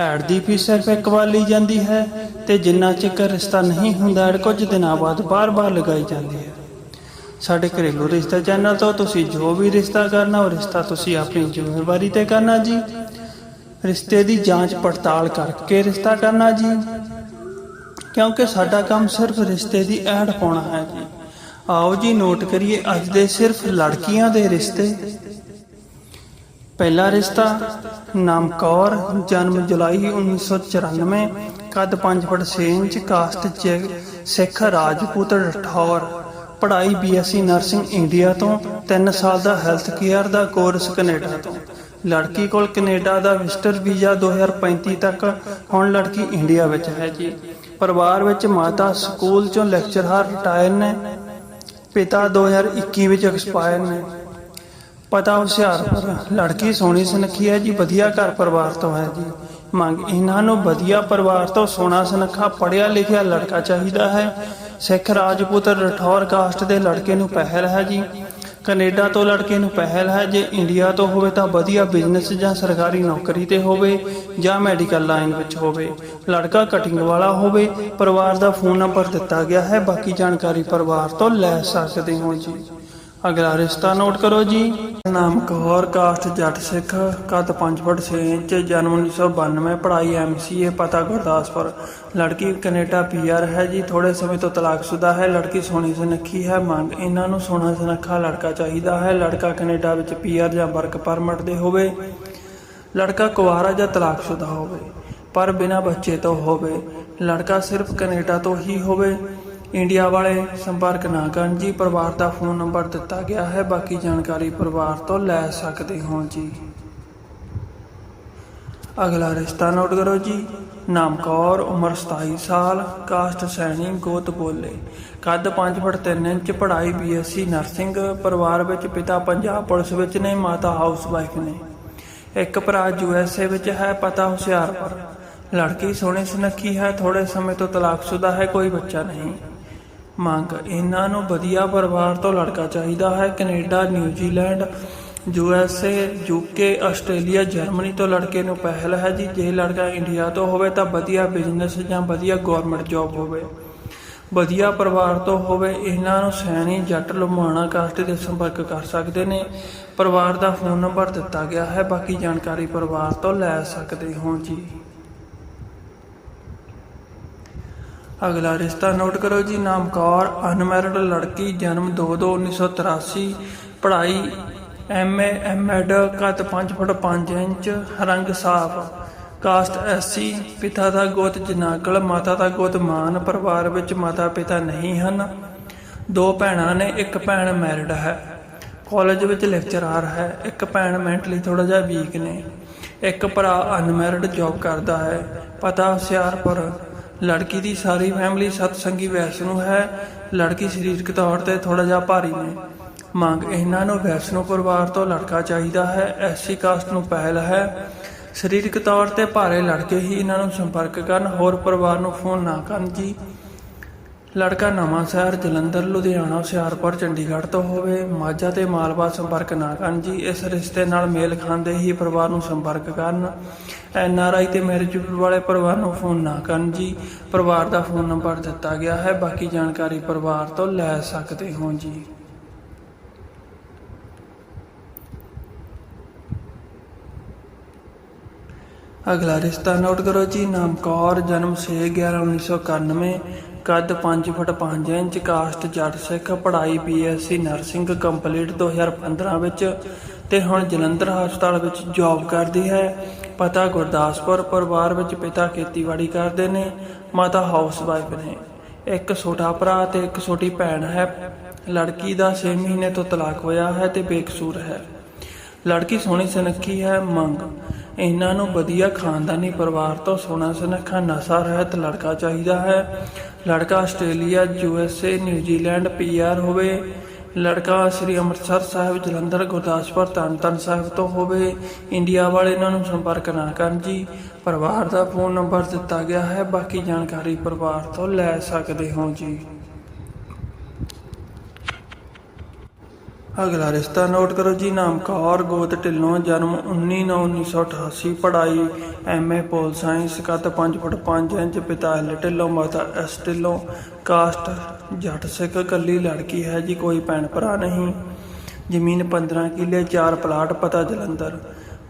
Add ਦੀ fees ਸਿਰਫ ਇੱਕ ਵਾਰ ਲਈ ਜਾਂਦੀ ਹੈ ਤੇ ਜਿੰਨਾ ਚਿਰ ਰਿਸ਼ਤਾ ਨਹੀਂ ਹੁੰਦਾ, ਐਡ ਕੁਝ ਦਿਨਾਂ ਬਾਅਦ ਬਾਰ-ਬਾਰ ਲਗਾਈ ਜਾਂਦੀ ਹੈ। ਸਾਡੇ ਘਰੇਲੂ ਰਿਸ਼ਤਾ ਚੈਨਲ ਤੋਂ ਤੁਸੀਂ ਜੋ ਵੀ ਰਿਸ਼ਤਾ ਕਰਨਾ, ਉਹ ਰਿਸ਼ਤਾ ਤੁਸੀਂ ਆਪਣੀ ਜ਼ਿੰਮੇਵਾਰੀ ਤੇ ਕਰਨਾ ਜੀ। ਰਿਸ਼ਤੇ ਦੀ ਜਾਂਚ ਪੜਤਾਲ ਕਰਕੇ ਰਿਸ਼ਤਾ ਕਰਨਾ ਜੀ। ਕਿਉਂਕਿ ਸਾਡਾ ਕੰਮ ਸਿਰਫ ਰਿਸ਼ਤੇ ਦੀ ਐਡ ਪਾਉਣਾ ਹੈ ਜੀ। ਆਓ ਜੀ, ਨੋਟ ਕਰੀਏ, ਅੱਜ ਦੇ ਸਿਰਫ ਲੜਕੀਆਂ ਦੇ ਰਿਸ਼ਤੇ। ਪਹਿਲਾ ਰਿਸ਼ਤਾ ਨਾਮ ਕੌਰ ਜਨਮ ਜੁਲਾਈ 1994 ਕੱਦ 5 foot 6 inch, caste Sikh Rajput ਠੌਰ ਪੜ੍ਹਾਈ ਬੀਐਸਸੀ ਨਰਸਿੰਗ ਇੰਡੀਆ ਤੋਂ 3 ਸਾਲ ਦਾ ਹੈਲਥ ਕੇਅਰ ਦਾ ਕੋਰਸ ਕੈਨੇਡਾ ਤੋਂ। ਲੜਕੀ ਕੋਲ ਕੈਨੇਡਾ ਦਾ ਵਿਜ਼ਟਰ ਵੀਜ਼ਾ 2035 ਤੱਕ, ਹੁਣ ਲੜਕੀ ਇੰਡੀਆ ਵਿੱਚ ਹੈ ਜੀ। ਪਰਿਵਾਰ ਵਿੱਚ ਮਾਤਾ ਸਕੂਲ ਚੋਂ ਲੈਕਚਰਰ ਰਿਟਾਇਰ ਨੇ, ਪਿਤਾ 2021 ਵਿੱਚ ਐਕਸਪਾਇਰ ਨੇ। ਪਤਾ ਹੁਸ਼ਿਆਰਪੁਰ ਲੜਕੀ ਸੋਹਣੀ ਸੁਨੱਖੀ ਹੈ ਜੀ, ਵਧੀਆ ਘਰ ਪਰਿਵਾਰ ਤੋਂ ਹੈ ਜੀ। ਮੰਗ ਇਹਨਾਂ ਨੂੰ ਵਧੀਆ ਪਰਿਵਾਰ ਤੋਂ ਸੋਹਣਾ ਸੁਨੱਖਾ ਪੜਿਆ ਲਿਖਿਆ ਲੜਕਾ ਚਾਹੀਦਾ ਹੈ। ਸਿੱਖ ਰਾਜਪੂਤ ਰਠੌਰ ਕਾਸਟ ਦੇ ਲੜਕੇ ਨੂੰ ਪਹਿਲ ਹੈ ਜੀ। ਕੈਨੇਡਾ ਤੋਂ ਲੜਕੇ ਨੂੰ ਪਹਿਲ ਹੈ। ਜੇ ਇੰਡੀਆ ਤੋਂ ਹੋਵੇ ਤਾਂ ਵਧੀਆ ਬਿਜ਼ਨਸ ਜਾਂ ਸਰਕਾਰੀ ਨੌਕਰੀ ਤੇ ਹੋਵੇ ਜਾਂ ਮੈਡੀਕਲ ਲਾਈਨ ਵਿੱਚ ਹੋਵੇ। ਲੜਕਾ ਕਟਿੰਗ ਵਾਲਾ ਹੋਵੇ, ਪਰਿਵਾਰ ਦਾ ਫੋਨ ਨੰਬਰ ਦਿੱਤਾ ਗਿਆ ਹੈ। ਬਾਕੀ ਜਾਣਕਾਰੀ ਪਰਿਵਾਰ ਤੋਂ ਲੈ ਸਕਦੇ ਹੋ ਜੀ। ਅਗਲਾ ਰਿਸ਼ਤਾ ਨੋਟ ਕਰੋ ਜੀ। ਨਾਮ ਕੌਰ ਕਾਸਟ ਜੱਟ ਸਿੱਖ, ਕੱਦ 5 ਫੁੱਟ 6 ਇੰਚ, ਜਨਮ 1992 ਪੜ੍ਹਾਈ ਐਮਸੀਏ ਪਤਾ ਗੁਰਦਾਸਪੁਰ। ਲੜਕੀ ਕੈਨੇਡਾ ਪੀਆਰ ਹੈ ਜੀ ਥੋੜੇ ਸਮੇਂ ਤੋਂ ਤਲਾਕਸ਼ੁਦਾ ਹੈ। ਲੜਕੀ ਸੋਹਣੀ ਸੁਨੱਖੀ ਹੈ, ਮੰਗ ਇਹਨਾਂ ਨੂੰ ਸੋਹਣਾ ਸੁਨੱਖਾ ਲੜਕਾ ਚਾਹੀਦਾ ਹੈ। ਲੜਕਾ ਕੈਨੇਡਾ ਵਿੱਚ ਪੀਆਰ ਜਾਂ ਵਰਕ ਪਰਮਿਟ ਦੇ ਹੋਵੇ। ਲੜਕਾ ਕੁਵਾਰਾ ਜਾਂ ਤਲਾਕਸ਼ੁਦਾ ਹੋਵੇ, ਪਰ ਬਿਨਾਂ ਬੱਚੇ ਤੋਂ ਹੋਵੇ। ਲੜਕਾ ਸਿਰਫ ਕੈਨੇਡਾ ਤੋਂ ਹੀ ਹੋਵੇ। ਇੰਡੀਆ ਵਾਲੇ ਸੰਪਰਕ ਨਾ ਕਰਨ ਜੀ, ਪਰਿਵਾਰ ਦਾ ਫੋਨ ਨੰਬਰ ਦਿੱਤਾ ਗਿਆ ਹੈ, ਬਾਕੀ ਜਾਣਕਾਰੀ ਪਰਿਵਾਰ ਤੋਂ ਲੈ ਸਕਦੇ ਹੋ ਜੀ। ਅਗਲਾ ਰਿਸ਼ਤਾ ਨੋਟ ਕਰੋ ਜੀ। ਨਾਮ ਕੌਰ ਉਮਰ 27 ਸਾਲ, ਕਾਸਟ ਸੈਣੀ, ਗੋਤ ਬੋਲੇ। ਕੱਦ 5 ਫੁੱਟ 3 ਇੰਚ, ਪੜ੍ਹਾਈ ਬੀਐਸਸੀ ਨਰਸਿੰਗ, ਪਰਿਵਾਰ ਵਿੱਚ ਪਿਤਾ ਪੰਜਾਬ ਪੁਲਿਸ ਵਿੱਚ ਨੇ, ਮਾਤਾ ਹਾਊਸ ਵਾਈਫ ਨੇ। ਇੱਕ ਭਰਾ ਯੂਐਸਏ ਵਿੱਚ ਹੈ, ਪਤਾ ਹੁਸ਼ਿਆਰਪੁਰ। ਲੜਕੀ ਸੋਹਣੀ ਸੁਨੱਖੀ ਹੈ ਥੋੜੇ ਸਮੇਂ ਤੋਂ ਤਲਾਕਸ਼ੁਦਾ ਹੈ, ਕੋਈ ਬੱਚਾ ਨਹੀਂ। ਮੰਗ। ਇਹਨਾਂ ਨੂੰ ਵਧੀਆ ਪਰਿਵਾਰ ਤੋਂ ਲੜਕਾ ਚਾਹੀਦਾ ਹੈ। Canada New Zealand USA UK Australia, Germany ਤੋਂ ਲੜਕੇ ਨੂੰ ਪਹਿਲ ਹੈ ਜੀ। ਜੇ ਲੜਕਾ ਇੰਡੀਆ ਤੋਂ ਹੋਵੇ ਤਾਂ ਵਧੀਆ ਬਿਜ਼ਨਸ ਜਾਂ ਵਧੀਆ ਗਵਰਨਮੈਂਟ ਜੌਬ ਹੋਵੇ। ਵਧੀਆ ਪਰਿਵਾਰ ਤੋਂ ਹੋਵੇ, ਇਹਨਾਂ ਨੂੰ ਸੈਣੀ ਜੱਟ ਲੁਮਾਣਾ ਕਾਸਟ ਦੇ ਸੰਪਰਕ ਕਰ ਸਕਦੇ ਨੇ। ਪਰਿਵਾਰ ਦਾ ਫੋਨ ਨੰਬਰ ਦਿੱਤਾ ਗਿਆ ਹੈ। ਬਾਕੀ ਜਾਣਕਾਰੀ ਪਰਿਵਾਰ ਤੋਂ ਲੈ ਸਕਦੇ ਹੋ ਜੀ। ਅਗਲਾ ਰਿਸ਼ਤਾ ਨੋਟ ਕਰੋ ਜੀ ਨਾਮ ਕੌਰ ਅਨਮੈਰਿਡ ਲੜਕੀ, ਜਨਮ 2/2/1983 ਪੜ੍ਹਾਈ ਐਮਏ ਐਮਐਡ ਕੱਦ 5 ਫੁੱਟ 5 ਇੰਚ, ਰੰਗ ਸਾਫ਼, ਕਾਸਟ ਐਸਸੀ ਪਿਤਾ ਦਾ ਗੋਤ ਜਨਾਗਲ ਮਾਤਾ ਦਾ ਗੋਤ ਮਾਨ, ਪਰਿਵਾਰ ਵਿੱਚ ਮਾਤਾ ਪਿਤਾ ਨਹੀਂ ਹਨ। ਦੋ ਭੈਣਾਂ ਨੇ, ਇੱਕ ਭੈਣ ਮੈਰਿਡ ਹੈ। ਕਾਲਜ ਵਿੱਚ ਲੈਕਚਰਰ ਹੈ। ਇੱਕ ਭੈਣ ਮੈਂਟਲੀ ਥੋੜਾ ਜਿਹਾ ਵੀਕ ਨੇ। ਇੱਕ ਭਰਾ ਅਨਮੈਰਿਡ ਜੌਬ ਕਰਦਾ ਹੈ। ਪਤਾ ਹੁਸ਼ਿਆਰਪੁਰ ਲੜਕੀ ਦੀ ਸਾਰੀ ਫੈਮਿਲੀ ਸਤਸੰਗੀ ਵੈਸ਼ਨੂ ਹੈ। ਲੜਕੀ ਸਰੀਰਕ ਤੌਰ ਤੇ ਥੋੜਾ ਜਿਹਾ ਭਾਰੀ ਨੇ। ਮੰਗ ਇਹਨਾਂ ਨੂੰ ਵੈਸ਼ਨੂ ਪਰਿਵਾਰ ਤੋਂ ਲੜਕਾ ਚਾਹੀਦਾ ਹੈ ਐਸਸੀ ਕਾਸਟ ਨੂੰ ਪਹਿਲ ਹੈ। ਸਰੀਰਕ ਤੌਰ ਤੇ ਭਾਰੇ ਲੜਕੇ ਹੀ ਇਹਨਾਂ ਨੂੰ ਸੰਪਰਕ ਕਰਨ, ਹੋਰ ਪਰਿਵਾਰ ਨੂੰ ਫੋਨ ਨਾ ਕਰਨ ਜੀ। ਲੜਕਾ ਨਵਾਂ ਸ਼ਹਿਰ ਜਲੰਧਰ, ਲੁਧਿਆਣਾ, ਹੁਸ਼ਿਆਰਪੁਰ, ਚੰਡੀਗੜ੍ਹ ਤੋਂ ਹੋਵੇ, ਮਾਝਾ ਤੇ ਮਾਲਵਾ ਸੰਪਰਕ ਨਾ ਕਰਨ ਜੀ, ਇਸ ਰਿਸ਼ਤੇ ਨਾਲ ਮੇਲ ਖਾਂਦੇ ਹੀ ਪਰਿਵਾਰ ਨੂੰ ਸੰਪਰਕ ਕਰਨ। ਐਨ ਆਰ ਆਈ ਤੇ ਮੈਰਿਜ ਵਾਲੇ ਪਰਿਵਾਰ ਨੂੰ ਫੋਨ ਨਾ ਕਰਨ ਜੀ, ਪਰਿਵਾਰ ਦਾ ਫੋਨ ਨੰਬਰ ਦਿੱਤਾ ਗਿਆ ਹੈ, ਬਾਕੀ ਜਾਣਕਾਰੀ ਪਰਿਵਾਰ ਤੋਂ ਲੈ ਸਕਦੇ ਹੋ ਜੀ। ਅਗਲਾ ਰਿਸ਼ਤਾ ਨੋਟ ਕਰੋ ਜੀ ਨਾਮ ਕੌਰ ਜਨਮ 6/11/1991 ਕੱਦ 5 foot 5 inch caste Jatt Sikh, ਪੜ੍ਹਾਈ ਬੀਐਸਸੀ ਨਰਸਿੰਗ ਕੰਪਲੀਟ 2015 ਵਿੱਚ ਤੇ ਹੁਣ ਜਲੰਧਰ ਹਸਪਤਾਲ ਵਿੱਚ ਜੌਬ ਕਰਦੀ ਹੈ। ਪਤਾ ਗੁਰਦਾਸਪੁਰ ਪਰਿਵਾਰ ਵਿੱਚ ਪਿਤਾ ਖੇਤੀਬਾੜੀ ਕਰਦੇ ਨੇ, ਮਾਤਾ ਹਾਊਸਵਾਈਫ ਨੇ। ਇੱਕ ਛੋਟਾ ਭਰਾ ਤੇ ਇੱਕ ਛੋਟੀ ਭੈਣ ਹੈ। ਲੜਕੀ ਦਾ 6 ਮਹੀਨੇ ਤੋਂ ਤਲਾਕ ਹੋਇਆ ਹੈ ਤੇ ਬੇਕਸੂਰ ਹੈ। ਲੜਕੀ ਸੋਹਣੀ ਸੁਨੱਖੀ ਹੈ, ਮੰਗ। ਇਹਨਾਂ ਨੂੰ ਵਧੀਆ ਖਾਨਦਾਨੀ ਪਰਿਵਾਰ ਤੋਂ ਸੋਹਣਾ ਸੁਨੱਖਾ ਨਸ਼ਾ ਰਹਿਤ ਲੜਕਾ ਚਾਹੀਦਾ ਹੈ। ਲੜਕਾ Australia, U S A, New Zealand, P R ਹੋਵੇ। ਲੜਕਾ ਸ੍ਰੀ ਅੰਮ੍ਰਿਤਸਰ ਸਾਹਿਬ, ਜਲੰਧਰ, ਗੁਰਦਾਸਪੁਰ ਤਰਨਤਾਰਨ ਸਾਹਿਬ ਤੋਂ ਹੋਵੇ। ਇੰਡੀਆ ਵਾਲੇ ਇਹਨਾਂ ਨੂੰ ਸੰਪਰਕ ਨਾ ਕਰਨ ਜੀ। ਪਰਿਵਾਰ ਦਾ ਫੋਨ ਨੰਬਰ ਦਿੱਤਾ ਗਿਆ ਹੈ, ਬਾਕੀ ਜਾਣਕਾਰੀ ਪਰਿਵਾਰ ਤੋਂ ਲੈ ਸਕਦੇ ਹੋ ਜੀ। ਅਗਲਾ ਰਿਸ਼ਤਾ ਨੋਟ ਕਰੋ ਜੀ ਨਾਮ ਕੌਰ ਗੋਤ ਢਿੱਲੋਂ, ਜਨਮ 19/9/1988 ਪੜ੍ਹਾਈ ਐਮਏ ਪੋਲ ਸਾਇੰਸ ਕੱਦ 5 ਫੁੱਟ 5 ਇੰਚ, ਪਿਤਾ ਐਲ ਢਿੱਲੋਂ, ਮਾਤਾ ਐਸ ਢਿੱਲੋਂ, ਕਾਸਟ ਜੱਟ ਸਿੱਖ, ਇਕੱਲੀ ਲੜਕੀ ਹੈ ਜੀ, ਕੋਈ ਭੈਣ ਭਰਾ ਨਹੀਂ। ਜ਼ਮੀਨ 15 ਕਿੱਲੇ 4 ਪਲਾਟ, ਪਤਾ ਜਲੰਧਰ।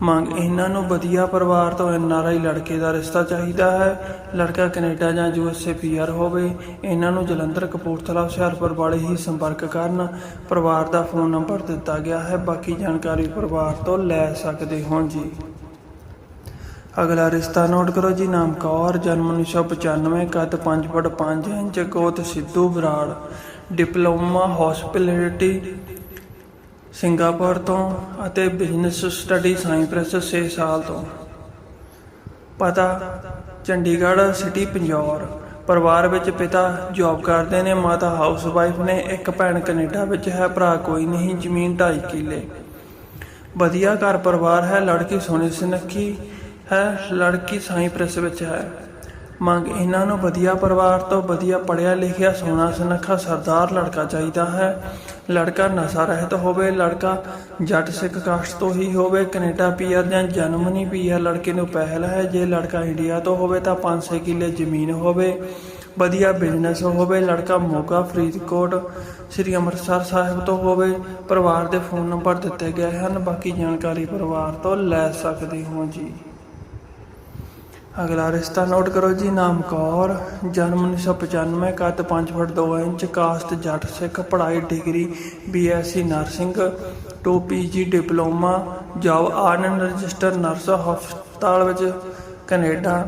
ਮੰਗ ਇਹਨਾਂ ਨੂੰ ਵਧੀਆ ਪਰਿਵਾਰ ਤੋਂ ਐਨਆਰਆਈ ਲੜਕੇ ਦਾ ਰਿਸ਼ਤਾ ਚਾਹੀਦਾ ਹੈ। ਲੜਕਾ ਕੈਨੇਡਾ ਜਾਂ ਯੂਐਸਏ ਪੀਆਰ ਹੋਵੇ, ਇਹਨਾਂ ਨੂੰ ਜਲੰਧਰ, ਕਪੂਰਥਲਾ, ਹੁਸ਼ਿਆਰਪੁਰ ਵਾਲੇ ਹੀ ਸੰਪਰਕ ਕਰਨ। ਪਰਿਵਾਰ ਦਾ ਫੋਨ ਨੰਬਰ ਦਿੱਤਾ ਗਿਆ ਹੈ। ਬਾਕੀ ਜਾਣਕਾਰੀ ਪਰਿਵਾਰ ਤੋਂ ਲੈ ਸਕਦੇ ਹੋ ਜੀ। ਅਗਲਾ ਰਿਸ਼ਤਾ ਨੋਟ ਕਰੋ ਜੀ, ਨਾਮ ਕੌਰ, ਜਨਮ 1995 ਕੱਦ 5 ਫੁੱਟ 5 ਇੰਚ, ਗੋਤ Sidhu Brar. Diploma hospitality Singapore ਤੋਂ ਅਤੇ ਬਿਜ਼ਨਸ ਸਟੱਡੀ ਸਾਈਪ੍ਰੈਸ 6 ਸਾਲ ਤੋਂ। ਪਤਾ, ਚੰਡੀਗੜ੍ਹ ਸਿਟੀ, ਪੰਜੌਰ। ਪਰਿਵਾਰ ਵਿੱਚ ਪਿਤਾ ਜੌਬ ਕਰਦੇ ਨੇ, ਮਾਤਾ ਹਾਊਸਵਾਈਫ ਨੇ, ਇੱਕ ਭੈਣ ਕੈਨੇਡਾ ਵਿੱਚ ਹੈ, ਭਰਾ ਕੋਈ ਨਹੀਂ, ਜ਼ਮੀਨ 2.5 ਕਿੱਲੇ। ਵਧੀਆ ਘਰ ਪਰਿਵਾਰ ਹੈ, ਲੜਕੀ ਸੋਹਣੀ ਸੁਨੱਖੀ ਹੈ, ਲੜਕੀ ਸਾਈਪ੍ਰੈਸ ਵਿੱਚ ਹੈ। ਮੰਗ ਇਹਨਾਂ ਨੂੰ ਵਧੀਆ ਪਰਿਵਾਰ ਤੋਂ ਵਧੀਆ ਪੜ੍ਹਿਆ ਲਿਖਿਆ, ਸੋਹਣਾ ਸੁਨੱਖਾ ਸਰਦਾਰ ਲੜਕਾ ਚਾਹੀਦਾ ਹੈ। ਲੜਕਾ ਨਸ਼ਾ ਰਹਿਤ ਹੋਵੇ, ਲੜਕਾ ਜੱਟ ਸਿੱਖ ਕਾਸਟ ਤੋਂ ਹੀ ਹੋਵੇ, ਕੈਨੇਡਾ ਪੀਆਰ ਜਾਂ ਜਰਮਨੀ ਪੀਆਰ ਲੜਕੇ ਨੂੰ ਪਹਿਲ ਹੈ। ਜੇ ਲੜਕਾ ਇੰਡੀਆ ਤੋਂ ਹੋਵੇ ਤਾਂ 5-6 ਕਿੱਲੇ ਜ਼ਮੀਨ ਹੋਵੇ, ਵਧੀਆ ਬਿਜ਼ਨਸ ਹੋਵੇ, ਲੜਕਾ ਮੋਗਾ, ਫਰੀਦਕੋਟ, ਸ੍ਰੀ ਅੰਮ੍ਰਿਤਸਰ ਸਾਹਿਬ ਤੋਂ ਹੋਵੇ, ਪਰਿਵਾਰ ਦੇ ਫੋਨ ਨੰਬਰ ਦਿੱਤੇ ਗਏ ਹਨ। ਬਾਕੀ ਜਾਣਕਾਰੀ ਪਰਿਵਾਰ ਤੋਂ ਲੈ ਸਕਦੇ ਹੋ ਜੀ। ਅਗਲਾ ਰਿਸ਼ਤਾ ਨੋਟ ਕਰੋ ਜੀ, ਨਾਮ ਕੌਰ, ਜਨਮ 1995 ਕੱਦ 5 ਫੁੱਟ 2 ਇੰਚ ਕਾਸਟ ਜੱਟ ਸਿੱਖ, ਪੜ੍ਹਾਈ degree BSc nursing 2 PG diploma job ਆਨਨ register, nurse ਹਸਪਤਾਲ ਵਿੱਚ ਕੈਨੇਡਾ।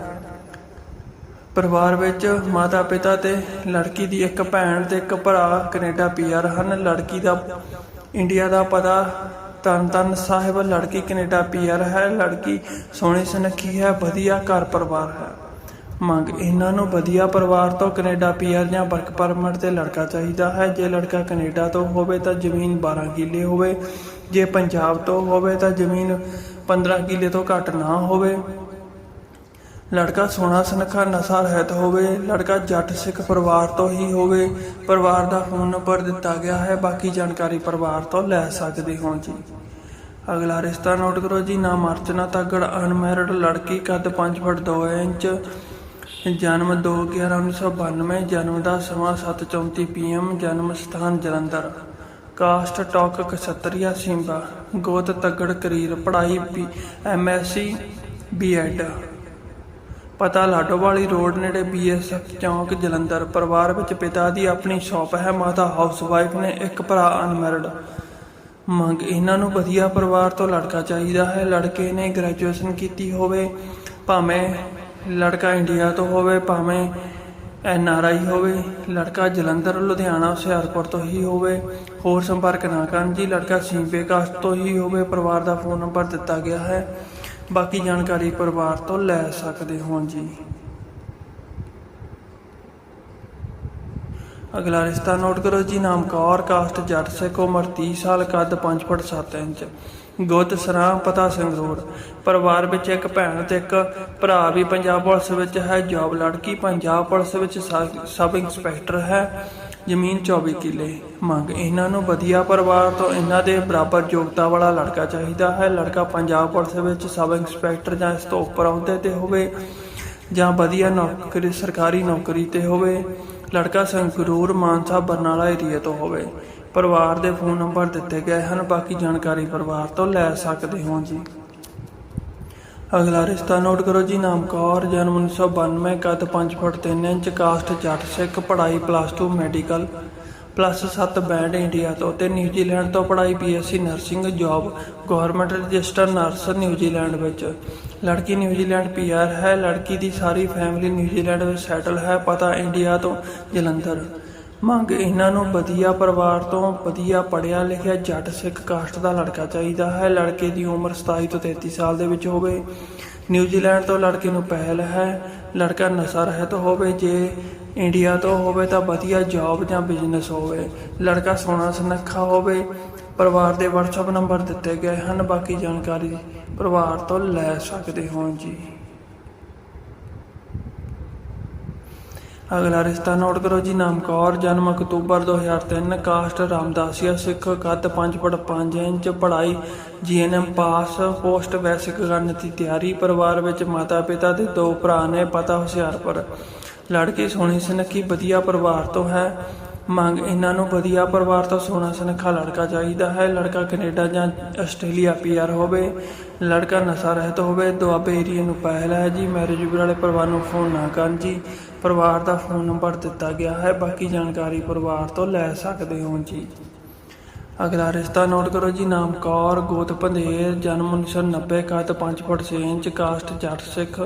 ਪਰਿਵਾਰ ਵਿੱਚ ਮਾਤਾ ਪਿਤਾ ਤੇ ਲੜਕੀ ਦੀ ਇੱਕ ਭੈਣ ਤੇ ਇੱਕ ਭਰਾ ਕੈਨੇਡਾ ਪੀਆਰ ਹਨ। ਲੜਕੀ ਦਾ, ਇੰਡੀਆ ਦਾ ਪਤਾ ਤਰਨਤਾਰਨ ਸਾਹਿਬ, ਲੜਕੀ ਕੈਨੇਡਾ ਪੀਆਰ ਹੈ, ਲੜਕੀ ਸੋਹਣੀ ਸੁਨੱਖੀ ਹੈ, ਵਧੀਆ ਘਰ ਪਰਿਵਾਰ ਹੈ। ਮੰਗ, ਇਹਨਾਂ ਨੂੰ ਵਧੀਆ ਪਰਿਵਾਰ ਤੋਂ ਕੈਨੇਡਾ ਪੀਆਰ ਜਾਂ ਵਰਕ ਪਰਮਿਟ ਤੇ ਲੜਕਾ ਚਾਹੀਦਾ ਹੈ। ਜੇ ਲੜਕਾ ਕੈਨੇਡਾ ਤੋਂ ਹੋਵੇ ਤਾਂ ਜ਼ਮੀਨ 12 ਕਿੱਲੇ ਹੋਵੇ। ਜੇ ਪੰਜਾਬ ਤੋਂ ਹੋਵੇ ਤਾਂ ਜ਼ਮੀਨ 15 ਕਿੱਲੇ ਤੋਂ ਘੱਟ ਨਾ ਹੋਵੇ। ਲੜਕਾ ਸੋਹਣਾ ਸੁਨੱਖਾ ਨਸ਼ਾ ਰਹਿਤ ਹੋਵੇ, ਲੜਕਾ ਜੱਟ ਸਿੱਖ ਪਰਿਵਾਰ ਤੋਂ ਹੀ ਹੋਵੇ, ਪਰਿਵਾਰ ਦਾ ਫੋਨ ਨੰਬਰ ਦਿੱਤਾ ਗਿਆ ਹੈ, ਬਾਕੀ ਜਾਣਕਾਰੀ ਪਰਿਵਾਰ ਤੋਂ ਲੈ ਸਕਦੇ ਹੋ ਜੀ। ਅਗਲਾ ਰਿਸ਼ਤਾ ਨੋਟ ਕਰੋ ਜੀ ਨਾਮ ਅਰਚਨਾ ਤਾਗੜ, ਅਨਮੈਰਿਡ ਲੜਕੀ, ਕੱਦ 5 ਫੁੱਟ 2 ਇੰਚ, ਜਨਮ 2/11/1992 ਜਨਮ ਦਾ ਸਮਾਂ 7:34 ਪੀਐਮ ਜਨਮ ਸਥਾਨ ਜਲੰਧਰ। ਕਾਸਟ ਟੌਕ ਕਸਤਰੀਆ ਸਿੰਬਾ ਗੋਤ ਤਗੜ, ਕਰੀਰ ਪੜ੍ਹਾਈ ਐਮਐਸਸੀ ਬੀਐਡ ਪਤਾ ਲਾਡੋਵਾਲੀ ਰੋਡ ਨੇੜੇ ਬੀਐਸਐਫ ਚੌਂਕ ਜਲੰਧਰ ਪਰਿਵਾਰ ਵਿੱਚ ਪਿਤਾ ਦੀ ਆਪਣੀ ਸ਼ਾਪ ਹੈ, ਮਾਤਾ ਹਾਊਸਵਾਈਫ ਨੇ ਇੱਕ ਭਰਾ ਅਨਮੈਰਿਡ। ਮੰਗ ਇਹਨਾਂ ਨੂੰ ਵਧੀਆ ਪਰਿਵਾਰ ਤੋਂ ਲੜਕਾ ਚਾਹੀਦਾ ਹੈ। ਲੜਕੇ ਨੇ ਗ੍ਰੈਜੂਏਸ਼ਨ ਕੀਤੀ ਹੋਵੇ, ਭਾਵੇਂ ਲੜਕਾ ਇੰਡੀਆ ਤੋਂ ਹੋਵੇ, ਭਾਵੇਂ ਐਨ ਆਰ ਆਈ ਹੋਵੇ, ਲੜਕਾ ਜਲੰਧਰ, ਲੁਧਿਆਣਾ, ਹੁਸ਼ਿਆਰਪੁਰ ਤੋਂ ਹੀ ਹੋਵੇ, ਹੋਰ ਸੰਪਰਕ ਨਾ ਕਰਨ ਜੀ, ਲੜਕਾ ਸੀਪੇ ਕਾਸਟ ਤੋਂ ਹੀ ਹੋਵੇ, ਪਰਿਵਾਰ ਦਾ ਫੋਨ ਨੰਬਰ ਦਿੱਤਾ ਗਿਆ ਹੈ। ਬਾਕੀ ਜਾਣਕਾਰੀ ਪਰਿਵਾਰ ਤੋਂ ਲੈ ਸਕਦੇ ਹੋ ਜੀ। ਅਗਲਾ ਰਿਸ਼ਤਾ ਨੋਟ ਕਰੋ ਜੀ, ਨਾਮ ਕੌਰ, ਕਾਸਟ ਜੱਟ, ਸਿੱਖ ਉਮਰ 30 ਸਾਲ, ਕੱਦ 5 ਫੁੱਟ 7 ਇੰਚ, ਗੁੱਤ ਸਰਾਂ, ਪਤਾ ਸੰਗਰੂਰ ਪਰਿਵਾਰ ਵਿੱਚ ਇੱਕ ਭੈਣ ਤੇ ਇੱਕ ਭਰਾ ਵੀ ਪੰਜਾਬ ਪੁਲਿਸ ਵਿੱਚ ਹੈ, ਜੌਬ ਲੜਕੀ, ਪੰਜਾਬ ਪੁਲਿਸ ਵਿੱਚ ਸਬ ਇੰਸਪੈਕਟਰ ਹੈ। ਜ਼ਮੀਨ 24 ਕਿੱਲੇ ਮੰਗ। ਇਹਨਾਂ ਨੂੰ ਵਧੀਆ ਪਰਿਵਾਰ ਤੋਂ ਇਹਨਾਂ ਦੇ ਬਰਾਬਰ ਯੋਗਤਾ ਵਾਲਾ ਲੜਕਾ ਚਾਹੀਦਾ ਹੈ। ਲੜਕਾ ਪੰਜਾਬ ਪੁਲਿਸ ਵਿੱਚ ਸਬ ਇੰਸਪੈਕਟਰ ਜਾਂ ਇਸ ਤੋਂ ਉੱਪਰ ਅਹੁਦੇ ਤੇ ਹੋਵੇ ਜਾਂ ਵਧੀਆ ਨੌਕਰੀ, ਸਰਕਾਰੀ ਨੌਕਰੀ ਤੇ ਹੋਵੇ, ਲੜਕਾ ਸੰਗਰੂਰ ਮਾਨਸਾ ਬਰਨਾਲਾ ਏਰੀਆ ਤੋਂ ਹੋਵੇ। ਪਰਿਵਾਰ ਦੇ ਫੋਨ ਨੰਬਰ ਦਿੱਤੇ ਗਏ ਹਨ। ਬਾਕੀ ਜਾਣਕਾਰੀ ਪਰਿਵਾਰ ਤੋਂ ਲੈ ਸਕਦੇ ਹੋ ਜੀ। ਅਗਲਾ ਰਿਸ਼ਤਾ ਨੋਟ ਕਰੋ ਜੀ ਨਾਮ ਕੌਰ ਜਨਮ 1992 ਕੱਦ 5 foot 3 inch, caste Jatt Sikh, ਪੜ੍ਹਾਈ plus 2 medical plus 7 band India ਤੋਂ ਤੇ ਨਿਊਜ਼ੀਲੈਂਡ ਤੋਂ ਪੜ੍ਹਾਈ BSc nursing job government register nurse New Zealand ਵਿੱਚ। ਲੜਕੀ ਨਿਊਜ਼ੀਲੈਂਡ ਪੀਆਰ ਹੈ, ਲੜਕੀ ਦੀ ਸਾਰੀ ਫੈਮਿਲੀ ਨਿਊਜ਼ੀਲੈਂਡ ਵਿੱਚ ਸੈਟਲ ਹੈ, ਪਤਾ ਇੰਡੀਆ ਤੋਂ, ਜਲੰਧਰ। ਮੰਗ ਇਹਨਾਂ ਨੂੰ ਵਧੀਆ ਪਰਿਵਾਰ ਤੋਂ ਵਧੀਆ ਪੜਿਆ ਲਿਖਿਆ ਜੱਟ ਸਿੱਖ ਕਾਸਟ ਦਾ ਲੜਕਾ ਚਾਹੀਦਾ ਹੈ। ਲੜਕੇ ਦੀ ਉਮਰ 27 ਤੋਂ 33 ਸਾਲ ਦੇ ਵਿੱਚ ਹੋਵੇ। ਨਿਊਜ਼ੀਲੈਂਡ ਤੋਂ ਲੜਕੇ ਨੂੰ ਪਹਿਲ ਹੈ। ਲੜਕਾ ਨਸ਼ਾ ਰਹਿਤ ਹੋਵੇ। ਜੇ ਇੰਡੀਆ ਤੋਂ ਹੋਵੇ ਤਾਂ ਵਧੀਆ ਜੌਬ ਜਾਂ ਬਿਜ਼ਨਸ ਹੋਵੇ। ਲੜਕਾ ਸੋਹਣਾ ਸੁਨੱਖਾ ਹੋਵੇ। ਪਰਿਵਾਰ ਦੇ WhatsApp ਨੰਬਰ ਦਿੱਤੇ ਗਏ ਹਨ। ਬਾਕੀ ਜਾਣਕਾਰੀ ਪਰਿਵਾਰ ਤੋਂ ਲੈ ਸਕਦੇ ਹੋ ਜੀ। ਅਗਲਾ ਰਿਸ਼ਤਾ ਨੋਟ ਕਰੋ ਜੀ ਨਾਮ ਕੌਰ ਜਨਮ ਅਕਤੂਬਰ 2003 ਕਾਸਟ ਰਾਮਦਾਸੀਆ ਸਿੱਖ, ਕੱਦ 5.5 ਇੰਚ, ਪੜ੍ਹਾਈ ਜੀਐਨਐਮ ਪਾਸ, ਪੋਸਟ ਵੈਸਿਕ ਕਰਨ ਦੀ ਤਿਆਰੀ, ਪਰਿਵਾਰ ਵਿੱਚ ਮਾਤਾ ਪਿਤਾ ਦੇ ਦੋ ਭਰਾ ਨੇ, ਪਤਾ ਹੁਸ਼ਿਆਰਪੁਰ। ਲੜਕੀ ਸੋਹਣੀ ਸੁਨੱਖੀ, ਵਧੀਆ ਪਰਿਵਾਰ ਤੋਂ ਹੈ। ਮੰਗ, ਇਹਨਾਂ ਨੂੰ ਵਧੀਆ ਪਰਿਵਾਰ ਤੋਂ ਸੋਹਣਾ ਸੁਨੱਖਾ ਲੜਕਾ ਚਾਹੀਦਾ ਹੈ। ਲੜਕਾ ਕੈਨੇਡਾ ਜਾਂ ਆਸਟ੍ਰੇਲੀਆ ਪੀਆਰ ਹੋਵੇ। ਲੜਕਾ ਨਸ਼ਾ ਰਹਿਤ ਹੋਵੇ। ਦੁਆਬੇ ਏਰੀਏ ਨੂੰ ਪਹਿਲ ਹੈ ਜੀ। ਮੈਰਿਜ ਵਾਲੇ ਪਰਿਵਾਰ ਨੂੰ ਫੋਨ ਨਾ ਕਰਨ ਜੀ। ਪਰਿਵਾਰ ਦਾ ਫੋਨ ਨੰਬਰ ਦਿੱਤਾ ਗਿਆ ਹੈ, ਬਾਕੀ ਜਾਣਕਾਰੀ ਪਰਿਵਾਰ ਤੋਂ ਲੈ ਸਕਦੇ ਹੋ ਜੀ। ਅਗਲਾ ਰਿਸ਼ਤਾ ਨੋਟ ਕਰੋ ਜੀ, ਨਾਮ ਕੌਰ, ਗੋਤ ਪੰਧੇਰ ਜਨਮ 1990 ਕੱਦ 5 ਫੁੱਟ 6 ਇੰਚ ਕਾਸਟ ਜੱਟ ਸਿੱਖ,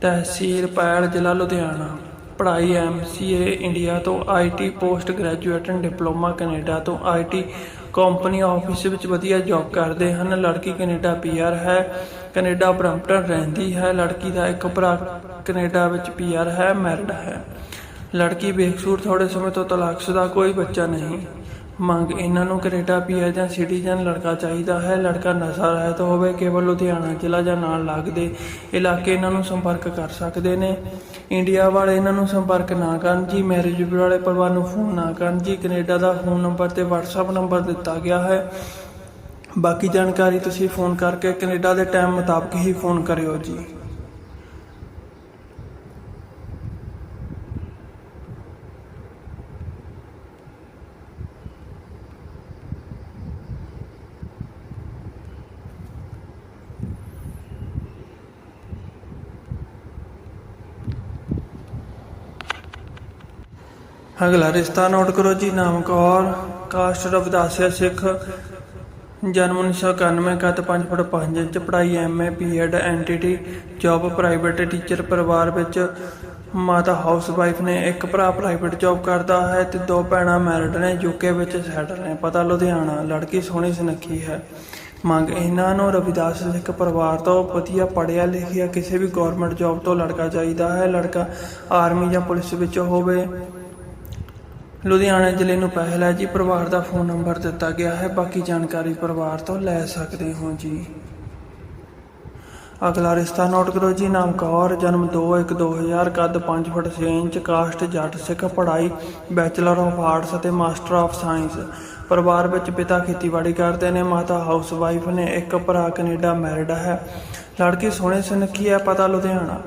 ਤਹਿਸੀਲ ਪੈਲ, ਜ਼ਿਲ੍ਹਾ ਲੁਧਿਆਣਾ। ਪੜ੍ਹਾਈ ਐਮਸੀਏ ਇੰਡੀਆ ਤੋਂ IT post graduate diploma Canada ਤੋਂ। ਆਈਟੀ ਕੰਪਨੀ ਆਫਿਸ ਵਿੱਚ ਵਧੀਆ ਜੌਬ ਕਰਦੇ ਹਨ। ਲੜਕੀ ਕੈਨੇਡਾ ਪੀਆਰ ਹੈ। ਕੈਨੇਡਾ ਬਰੰਪਟਨ ਰਹਿੰਦੀ ਹੈ। ਲੜਕੀ ਦਾ ਇੱਕ ਭਰਾ ਕੈਨੇਡਾ ਵਿੱਚ ਪੀਆਰ ਹੈ, ਮੈਰਿਡ ਹੈ। ਲੜਕੀ ਬੇਕਸੂਰ ਥੋੜੇ ਸਮੇਂ ਤੋਂ ਤਲਾਕਸ਼ੁਦਾ ਕੋਈ ਬੱਚਾ ਨਹੀਂ। ਮੰਗ, ਇਹਨਾਂ ਨੂੰ ਕੈਨੇਡਾ ਪੀਆਰ ਜਾਂ ਸਿਟੀਜ਼ਨ ਲੜਕਾ ਚਾਹੀਦਾ ਹੈ। ਲੜਕਾ ਨਸ਼ਾ ਰਹਿਤ ਹੋਵੇ, ਕੇਵਲ ਲੁਧਿਆਣਾ ਜ਼ਿਲ੍ਹਾ ਜਾਂ ਨਾਲ ਲੱਗਦੇ ਇਲਾਕੇ ਇਹਨਾਂ ਨੂੰ ਸੰਪਰਕ ਕਰ ਸਕਦੇ ਨੇ। ਇੰਡੀਆ ਵਾਲੇ ਇਹਨਾਂ ਨੂੰ ਸੰਪਰਕ ਨਾ ਕਰਨ। ਜੀ, ਮੈਰਿਜ ਵਾਲੇ ਪਰਿਵਾਰ ਨੂੰ ਫੋਨ ਨਾ ਕਰਨ। ਜੀ, ਕੈਨੇਡਾ ਦਾ ਫੋਨ ਨੰਬਰ ਤੇ WhatsApp ਨੰਬਰ ਦਿੱਤਾ ਗਿਆ ਹੈ। ਬਾਕੀ ਜਾਣਕਾਰੀ ਤੁਸੀਂ ਫੋਨ ਕਰਕੇ ਕੈਨੇਡਾ ਦੇ ਟਾਈਮ ਮੁਤਾਬਕ ਹੀ ਫੋਨ ਕਰਿਓ ਜੀ। ਅਗਲਾ ਰਿਸ਼ਤਾ ਨੋਟ ਕਰੋ ਜੀ, ਨਾਮ ਕੌਰ, ਕਾਸਟ ਰਵਿਦਾਸਿਆ ਸਿੱਖ। ਜਨਮ 1991 ਕੱਦ 5 ਫੁੱਟ 5 ਇੰਚ ਪੜ੍ਹਾਈ MA BEd NTT job private teacher ਪਰਿਵਾਰ ਵਿੱਚ ਮਾਤਾ ਹਾਊਸ ਵਾਈਫ ਨੇ ਇੱਕ ਭਰਾ ਪ੍ਰਾਈਵੇਟ ਜੌਬ ਕਰਦਾ ਹੈ ਤੇ ਦੋ ਭੈਣਾਂ ਮੈਰਿਡ ਨੇ ਯੂਕੇ ਵਿੱਚ ਸੈਟਲ ਨੇ। ਪਤਾ ਲੁਧਿਆਣਾ, ਲੜਕੀ ਸੋਹਣੀ ਸੁਨੱਖੀ ਹੈ। ਮੰਗ ਇਹਨਾਂ ਨੂੰ, ਰਵਿਦਾਸ ਸਿੱਖ ਪਰਿਵਾਰ ਤੋਂ ਵਧੀਆ ਪੜ੍ਹਿਆ ਲਿਖਿਆ ਕਿਸੇ ਵੀ ਗਵਰਨਮੈਂਟ ਜੌਬ ਤੋਂ ਲੜਕਾ ਚਾਹੀਦਾ ਹੈ। ਲੜਕਾ ਆਰਮੀ ਜਾਂ ਪੁਲਿਸ ਵਿੱਚ ਹੋਵੇ। ਲੁਧਿਆਣਾ ਜ਼ਿਲ੍ਹੇ ਨੂੰ ਪਹਿਲ ਹੈ ਜੀ। ਪਰਿਵਾਰ ਦਾ ਫੋਨ ਨੰਬਰ ਦਿੱਤਾ ਗਿਆ ਹੈ। ਬਾਕੀ ਜਾਣਕਾਰੀ ਪਰਿਵਾਰ ਤੋਂ ਲੈ ਸਕਦੇ ਹੋ ਜੀ। ਅਗਲਾ ਰਿਸ਼ਤਾ ਨੋਟ ਕਰੋ ਜੀ। ਨਾਮ ਕੌਰ, ਜਨਮ 2/1/2000 ਕੱਦ 5 ਫੁੱਟ 6 ਇੰਚ, ਕਾਸਟ ਜੱਟ ਸਿੱਖ, ਪੜ੍ਹਾਈ, ਬੈਚਲਰ ਆਫ ਆਰਟਸ ਅਤੇ ਮਾਸਟਰ ਆਫ ਸਾਇੰਸ। ਪਰਿਵਾਰ ਵਿੱਚ ਪਿਤਾ ਖੇਤੀਬਾੜੀ ਕਰਦੇ ਨੇ, ਮਾਤਾ ਹਾਊਸ ਵਾਈਫ ਨੇ, ਇੱਕ ਭਰਾ ਕੈਨੇਡਾ ਮੈਰਿਡ ਹੈ। ਲੜਕੀ ਸੋਹਣੇ ਸੁਨੱਖੀ ਹੈ, ਪਤਾ ਲੁਧਿਆਣਾ।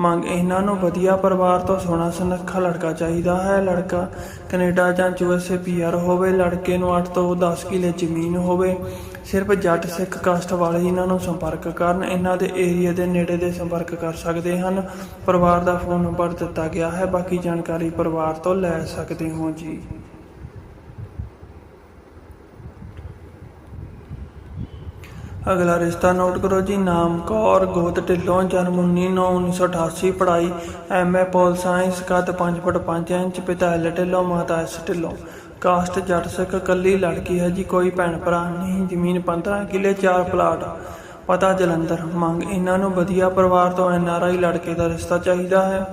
ਮੰਗ ਇਹਨਾਂ ਨੂੰ ਵਧੀਆ ਪਰਿਵਾਰ ਤੋਂ ਸੋਹਣਾ ਸੁਨੱਖਾ ਲੜਕਾ ਚਾਹੀਦਾ ਹੈ। ਲੜਕਾ ਕੈਨੇਡਾ ਜਾਂ ਯੂਐਸਏ ਪੀਆਰ ਹੋਵੇ, ਲੜਕੇ ਨੂੰ 8 ਤੋਂ 10 ਕਿਲੇ ਜ਼ਮੀਨ ਹੋਵੇ, ਸਿਰਫ ਜੱਟ ਸਿੱਖ ਕਾਸਟ ਵਾਲੇ ਇਹਨਾਂ ਨੂੰ ਸੰਪਰਕ ਕਰਨ, ਇਹਨਾਂ ਦੇ ਏਰੀਆ ਦੇ ਨੇੜੇ ਦੇ ਸੰਪਰਕ ਕਰ ਸਕਦੇ ਹਨ। ਪਰਿਵਾਰ ਦਾ ਫੋਨ ਨੰਬਰ ਦਿੱਤਾ ਗਿਆ ਹੈ, ਬਾਕੀ ਜਾਣਕਾਰੀ ਪਰਿਵਾਰ ਤੋਂ ਲੈ ਸਕਦੇ ਹੋ ਜੀ। ਅਗਲਾ ਰਿਸ਼ਤਾ ਨੋਟ ਕਰੋ ਜੀ, ਨਾਮ ਕੌਰ ਗੋਤ ਢਿੱਲੋਂ, ਜਨਮ 19/9/1988 ਪੜ੍ਹਾਈ ਐਮਏ ਪੋਲ ਸਾਇੰਸ, ਕੱਦ 5 ਫੁੱਟ 5 ਇੰਚ, ਪਿਤਾ ਐਲ ਢਿੱਲੋਂ, ਮਾਤਾ ਐਸ ਢਿੱਲੋਂ। ਕਾਸਟ ਜੱਟ ਸਿੱਖ, ਕੱਲੀ ਲੜਕੀ ਹੈ ਜੀ, ਕੋਈ ਭੈਣ ਭਰਾ ਨਹੀਂ, ਜ਼ਮੀਨ 15 ਕਿੱਲੇ 4 ਪਲਾਟ। ਪਤਾ ਜਲੰਧਰ, ਮੰਗ ਇਹਨਾਂ ਨੂੰ ਵਧੀਆ ਪਰਿਵਾਰ ਤੋਂ ਐਨਆਰਆਈ ਲੜਕੇ ਦਾ ਰਿਸ਼ਤਾ ਚਾਹੀਦਾ ਹੈ।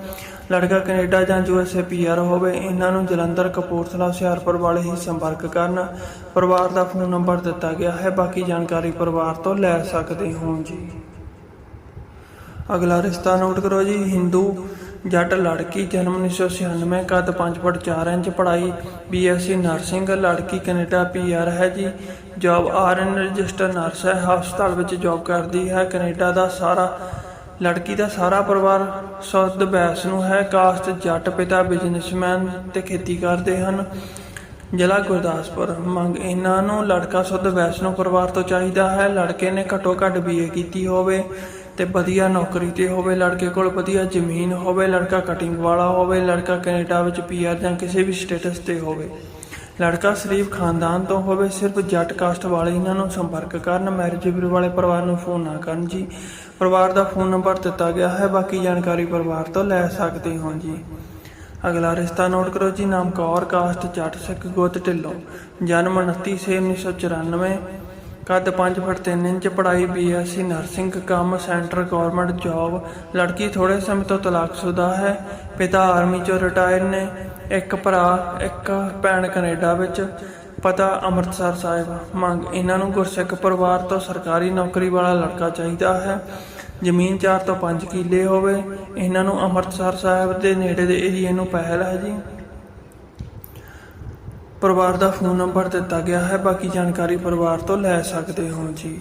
ਲੜਕਾ ਕੈਨੇਡਾ ਜਾਂ ਯੂਐਸਏ ਪੀਆਰ ਹੋਵੇ, ਇਹਨਾਂ ਨੂੰ ਜਲੰਧਰ, ਕਪੂਰਥਲਾ, ਹੁਸ਼ਿਆਰਪੁਰ ਵਾਲੇ ਹੀ ਸੰਪਰਕ ਕਰਨ। ਪਰਿਵਾਰ ਦਾ ਫੋਨ ਨੰਬਰ ਦਿੱਤਾ ਗਿਆ ਹੈ। ਬਾਕੀ ਜਾਣਕਾਰੀ ਪਰਿਵਾਰ ਤੋਂ ਲੈ ਸਕਦੇ ਹੋ ਜੀ। ਅਗਲਾ ਰਿਸ਼ਤਾ ਨੋਟ ਕਰੋ ਜੀ। ਹਿੰਦੂ ਜੱਟ ਲੜਕੀ, ਜਨਮ 1996 ਕੱਦ 5 ਫੁੱਟ 4 ਇੰਚ, ਪੜ੍ਹਾਈ ਬੀਐਸਸੀ ਨਰਸਿੰਗ, ਲੜਕੀ ਕੈਨੇਡਾ ਪੀਆਰ ਹੈ ਜੀ। ਜੌਬ ਆਰਐਨ ਰਜਿਸਟਰ ਨਰਸ ਹੈ। ਹਸਪਤਾਲ ਵਿੱਚ ਜੌਬ ਕਰਦੀ ਹੈ। ਕੈਨੇਡਾ ਦਾ ਸਾਰਾ ਲੜਕੀ ਦਾ ਸਾਰਾ ਪਰਿਵਾਰ ਸੁੱਧ ਬੈਸ ਨੂੰ ਹੈ। ਕਾਸਟ ਜੱਟ ਪਿਤਾ ਬਿਜ਼ਨਸਮੈਨ ਤੇ ਖੇਤੀ ਕਰਦੇ ਹਨ। ਜ਼ਿਲ੍ਹਾ ਗੁਰਦਾਸਪੁਰ। ਮੰਗ, ਇਹਨਾਂ ਨੂੰ ਲੜਕਾ ਸੁੱਧ ਵੈਸ਼ਨੋ ਪਰਿਵਾਰ ਤੋਂ ਚਾਹੀਦਾ ਹੈ। ਲੜਕੇ ਨੇ ਘੱਟੋ ਘੱਟ ਬੀਏ ਕੀਤੀ ਹੋਵੇ ਤੇ ਵਧੀਆ ਨੌਕਰੀ ਤੇ ਹੋਵੇ। ਲੜਕੇ ਕੋਲ ਵਧੀਆ ਜ਼ਮੀਨ ਹੋਵੇ, ਲੜਕਾ ਕਟਿੰਗ ਵਾਲਾ ਹੋਵੇ, ਲੜਕਾ ਕੈਨੇਡਾ ਵਿੱਚ ਪੀਆਰ ਜਾਂ ਕਿਸੇ ਵੀ ਸਟੇਟਸ ਤੇ ਹੋਵੇ। ਲੜਕਾ ਸ਼ਰੀਫ ਖਾਨਦਾਨ ਤੋਂ ਹੋਵੇ, ਸਿਰਫ ਜੱਟ ਕਾਸਟ ਵਾਲੇ ਇਹਨਾਂ ਨੂੰ ਸੰਪਰਕ ਕਰਨ ਮੈਰਿਜ ਬਿਊਰੋ ਵਾਲੇ ਪਰਿਵਾਰ ਨੂੰ ਫੋਨ ਨਾ ਕਰਨ ਜੀ। ਪਰਿਵਾਰ ਦਾ ਫੋਨ ਨੰਬਰ ਦਿੱਤਾ ਗਿਆ ਹੈ, ਬਾਕੀ ਜਾਣਕਾਰੀ ਪਰਿਵਾਰ ਤੋਂ ਲੈ ਸਕਦੇ ਹੋ ਜੀ। ਅਗਲਾ ਰਿਸ਼ਤਾ ਨੋਟ ਕਰੋ ਜੀ, ਨਾਮ ਕੌਰ, ਕਾਸਟ ਜੱਟ ਸਿੱਖ ਗੋਤ ਢਿੱਲੋਂ, ਜਨਮ 29 ਛੇ 1994 ਕੱਦ 5 ਫੁੱਟ 3 ਇੰਚ, ਪੜ੍ਹਾਈ ਬੀਐਸਸੀ ਨਰਸਿੰਗ ਕੰਮ ਸੈਂਟਰ ਗਵਰਨਮੈਂਟ ਜੌਬ, ਲੜਕੀ ਥੋੜੇ ਸਮੇਂ ਤੋਂ ਤਲਾਕਸ਼ੁਦਾ ਹੈ, ਪਿਤਾ ਆਰਮੀ ਚੋਂ ਰਿਟਾਇਰ ਨੇ, ਇੱਕ ਭਰਾ, ਇੱਕ ਭੈਣ ਕੈਨੇਡਾ ਵਿੱਚ ਪਤਾ ਅੰਮ੍ਰਿਤਸਰ ਸਾਹਿਬ, ਮੰਗ ਇਹਨਾਂ ਨੂੰ ਗੁਰਸਿੱਖ ਪਰਿਵਾਰ ਤੋਂ ਸਰਕਾਰੀ ਨੌਕਰੀ ਵਾਲਾ ਲੜਕਾ ਚਾਹੀਦਾ ਹੈ। ਜ਼ਮੀਨ 4 ਤੋਂ 5 ਕਿੱਲੇ ਹੋਵੇ, ਇਹਨਾਂ ਨੂੰ ਅੰਮ੍ਰਿਤਸਰ ਸਾਹਿਬ ਦੇ ਨੇੜੇ ਦੇ ਏਰੀਏ ਨੂੰ ਪਹਿਲ ਹੈ ਜੀ। ਪਰਿਵਾਰ ਦਾ ਫੋਨ ਨੰਬਰ ਦਿੱਤਾ ਗਿਆ ਹੈ, ਬਾਕੀ ਜਾਣਕਾਰੀ ਪਰਿਵਾਰ ਤੋਂ ਲੈ ਸਕਦੇ ਹੋ ਜੀ।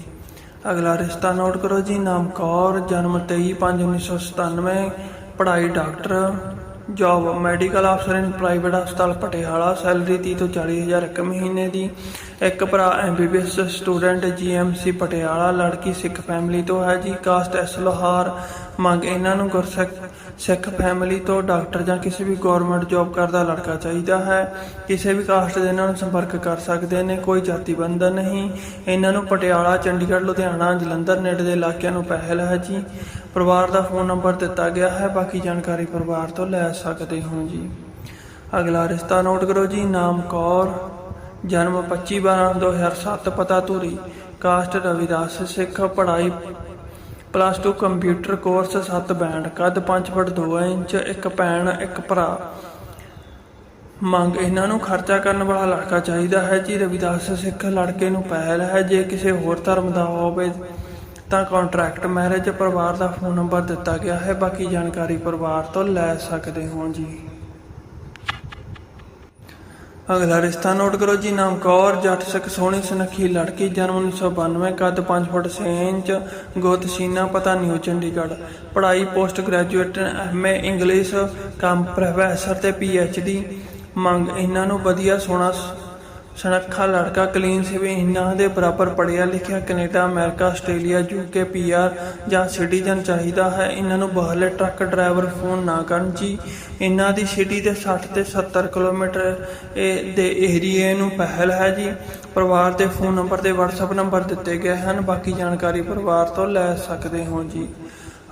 ਅਗਲਾ ਰਿਸ਼ਤਾ ਨੋਟ ਕਰੋ ਜੀ, ਨਾਮ ਕੌਰ, ਜਨਮ 23/5/1997 ਪੜ੍ਹਾਈ ਡਾਕਟਰ। ਜੌਬ ਮੈਡੀਕਲ ਅਫਸਰ ਇਨ ਪ੍ਰਾਈਵੇਟ ਹਸਪਤਾਲ ਪਟਿਆਲਾ ਸੈਲਰੀ 30 ਤੋਂ 40 ਹਜ਼ਾਰ ਇੱਕ ਮਹੀਨੇ ਦੀ। ਇੱਕ ਭਰਾ ਐਮਬੀਬੀਐਸ ਸਟੂਡੈਂਟ ਜੀਐਮਸੀ ਪਟਿਆਲਾ, ਲੜਕੀ ਸਿੱਖ ਫੈਮਿਲੀ ਤੋਂ ਹੈ ਜੀ ਕਾਸਟ ਐਸ ਲੋਹਾਰ। ਮੰਗ ਇਹਨਾਂ ਨੂੰ ਗੁਰਸਿੱਖ ਸਿੱਖ ਫੈਮਿਲੀ ਤੋਂ ਡਾਕਟਰ ਜਾਂ ਕਿਸੇ ਵੀ ਗਵਰਨਮੈਂਟ ਜੌਬ ਕਰਦਾ ਲੜਕਾ ਚਾਹੀਦਾ ਹੈ। ਕਿਸੇ ਵੀ ਕਾਸਟ ਦੇ ਨਾਲ ਸੰਪਰਕ ਕਰ ਸਕਦੇ ਨੇ, ਕੋਈ ਜਾਤੀ ਬੰਧਨ ਨਹੀਂ। ਇਹਨਾਂ ਨੂੰ ਪਟਿਆਲਾ, ਚੰਡੀਗੜ੍ਹ, ਲੁਧਿਆਣਾ, ਜਲੰਧਰ, ਨੇੜੇ ਦੇ ਇਲਾਕਿਆਂ ਨੂੰ ਪਹਿਲ ਹੈ ਜੀ। ਪਰਿਵਾਰ ਦਾ ਫੋਨ ਨੰਬਰ ਦਿੱਤਾ ਗਿਆ ਹੈ, ਬਾਕੀ ਜਾਣਕਾਰੀ ਪਰਿਵਾਰ ਤੋਂ ਲੈ ਸਕਦੇ ਹੋ ਜੀ। ਅਗਲਾ ਰਿਸ਼ਤਾ ਨੋਟ ਕਰੋ ਜੀ, ਨਾਮ ਕੌਰ, ਜਨਮ 25/12/2007 ਪਤਾ ਧੂਰੀ। ਕਾਸਟ ਰਵਿਦਾਸ ਸਿੱਖ, ਪੜ੍ਹਾਈ ਪਲੱਸ 2 ਕੰਪਿਊਟਰ ਕੋਰਸ 7 ਬੈਂਡ ਕੱਦ 5 ਫੁੱਟ 2 ਇੰਚ, ਇੱਕ ਭੈਣ, ਇੱਕ ਭਰਾ। ਮੰਗ, ਇਹਨਾਂ ਨੂੰ ਖਰਚਾ ਕਰਨ ਵਾਲਾ ਲੜਕਾ ਚਾਹੀਦਾ ਹੈ, ਜੀ ਰਵਿਦਾਸ ਸਿੱਖ ਲੜਕੇ ਨੂੰ ਪਹਿਲ ਹੈ, ਜੇ ਕਿਸੇ ਹੋਰ ਧਰਮ ਦਾ ਹੋਵੇ ਤਾਂ ਕੰਟਰੈਕਟ ਮੈਰਿਜ ਪਰਿਵਾਰ ਦਾ ਫੋਨ ਨੰਬਰ ਦਿੱਤਾ ਗਿਆ ਹੈ, ਬਾਕੀ ਜਾਣਕਾਰੀ ਪਰਿਵਾਰ ਤੋਂ ਲੈ ਸਕਦੇ ਹੋ ਜੀ। ਅਗਲਾ ਰਿਸ਼ਤਾ ਨੋਟ ਕਰੋ ਜੀ, ਨਾਮ ਕੌਰ, ਜੱਟ ਸਿੱਖ, ਸੋਹਣੀ ਸੁਨੱਖੀ, ਲੜਕੀ, ਜਨਮ 1992 ਕੱਦ 5 ਫੁੱਟ 6 ਇੰਚ, ਗੋਤ ਸੀਨਾ, ਪਤਾ ਨਿਊ ਚੰਡੀਗੜ੍ਹ। ਪੜ੍ਹਾਈ ਪੋਸਟ ਗ੍ਰੈਜੂਏਟ ਐਮਏ ਇੰਗਲਿਸ਼, ਕੰਮ ਪ੍ਰੋਫੈਸਰ ਤੇ ਪੀਐਚਡੀ ਮੰਗ ਇਹਨਾਂ ਨੂੰ ਵਧੀਆ, ਸੋਹਣਾ ਸ- ਸੁਨੱਖਾ ਲੜਕਾ ਕਲੀਨ ਸਿਵੇ ਇਹਨਾਂ ਦੇ ਬਰਾਬਰ ਪੜ੍ਹਿਆ ਲਿਖਿਆ Canada, America, Australia UK PR ਜਾਂ ਸਿਟੀਜ਼ਨ ਚਾਹੀਦਾ ਹੈ। ਇਹਨਾਂ ਨੂੰ ਬਾਹਰਲੇ ਟਰੱਕ ਡਰਾਈਵਰ ਫੋਨ ਨਾ ਕਰਨ। ਜੀ, ਇਹਨਾਂ ਦੀ ਸਿਟੀ ਦੇ 60 ਤੇ 70 ਕਿਲੋਮੀਟਰ ਇਹ ਦੇ ਏਰੀਏ ਨੂੰ ਪਹਿਲ ਹੈ ਜੀ। ਪਰਿਵਾਰ ਦੇ ਫੋਨ ਨੰਬਰ ਤੇ WhatsApp ਨੰਬਰ ਦਿੱਤੇ ਗਏ ਹਨ। ਬਾਕੀ ਜਾਣਕਾਰੀ ਪਰਿਵਾਰ ਤੋਂ ਲੈ ਸਕਦੇ ਹੋ ਜੀ।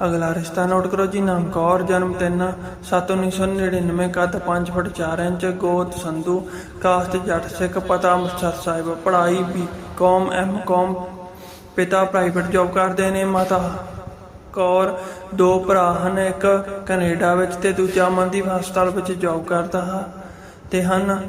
ਅਗਲਾ ਰਿਸ਼ਤਾ ਨੋਟ ਕਰੋ ਜੀ, ਨਾਮ ਕੌਰ, ਜਨਮ 3 ਸੱਤ 1999 ਕੱਦ 5 ਫੁੱਟ 4 ਇੰਚ, ਗੋਤ ਸੰਧੂ ਕਾਸਟ ਜੱਟ ਸਿੱਖ, ਪਤਾ ਅੰਮ੍ਰਿਤਸਰ ਸਾਹਿਬ, ਪੜ੍ਹਾਈ ਬੀਕਾਮ ਐਮਕਾਮ ਪਿਤਾ ਪ੍ਰਾਈਵੇਟ ਜੌਬ ਕਰਦੇ ਨੇ, ਮਾਤਾ ਕੌਰ, ਦੋ ਭਰਾ ਹਨ, ਇੱਕ ਕੈਨੇਡਾ ਵਿੱਚ ਤੇ ਦੂਜਾ ਮਨਦੀਪ ਹਸਪਤਾਲ ਵਿੱਚ ਜੌਬ ਕਰਦਾ ਹੈ। ਤੇ ਹਨ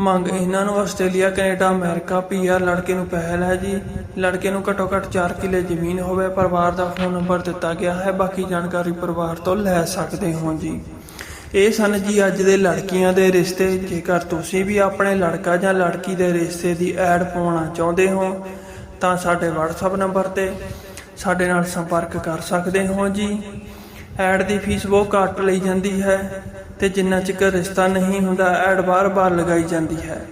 ਮੰਗ ਇਹਨਾਂ ਨੂੰ ਆਸਟ੍ਰੇਲੀਆ, ਕੈਨੇਡਾ, ਅਮਰੀਕਾ ਪੀਆਰ ਲੜਕੇ ਨੂੰ ਪਹਿਲ ਹੈ ਜੀ। ਲੜਕੇ ਨੂੰ ਘੱਟੋ ਘੱਟ 4 ਕਿੱਲੇ ਜ਼ਮੀਨ ਹੋਵੇ। ਪਰਿਵਾਰ ਦਾ ਫੋਨ ਨੰਬਰ ਦਿੱਤਾ ਗਿਆ ਹੈ। ਬਾਕੀ ਜਾਣਕਾਰੀ ਪਰਿਵਾਰ ਤੋਂ ਲੈ ਸਕਦੇ ਹੋ ਜੀ। ਇਹ ਸਨ ਜੀ ਅੱਜ ਦੇ ਲੜਕੀਆਂ ਦੇ ਰਿਸ਼ਤੇ। ਜੇਕਰ ਤੁਸੀਂ ਵੀ ਆਪਣੇ ਲੜਕਾ ਜਾਂ ਲੜਕੀ ਦੇ ਰਿਸ਼ਤੇ ਦੀ ਐਡ ਪਾਉਣਾ ਚਾਹੁੰਦੇ ਹੋ, ਤਾਂ ਸਾਡੇ WhatsApp ਨੰਬਰ ਤੇ ਸਾਡੇ ਨਾਲ ਸੰਪਰਕ ਕਰ ਸਕਦੇ ਹੋ ਜੀ। ਐਡ ਦੀ ਫੀਸ ਬਹੁਤ ਘੱਟ ਲਈ ਜਾਂਦੀ ਹੈ। ਤੇ ਜਿੰਨਾ ਚਿਰ ਰਿਸ਼ਤਾ ਨਹੀਂ ਹੁੰਦਾ, ਐਡ ਬਾਰ-ਬਾਰ ਲਗਾਈ ਜਾਂਦੀ ਹੈ।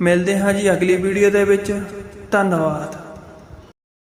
ਮਿਲਦੇ ਹਾਂ ਜੀ ਅਗਲੀ ਵੀਡੀਓ ਦੇ ਵਿੱਚ। ਧੰਨਵਾਦ।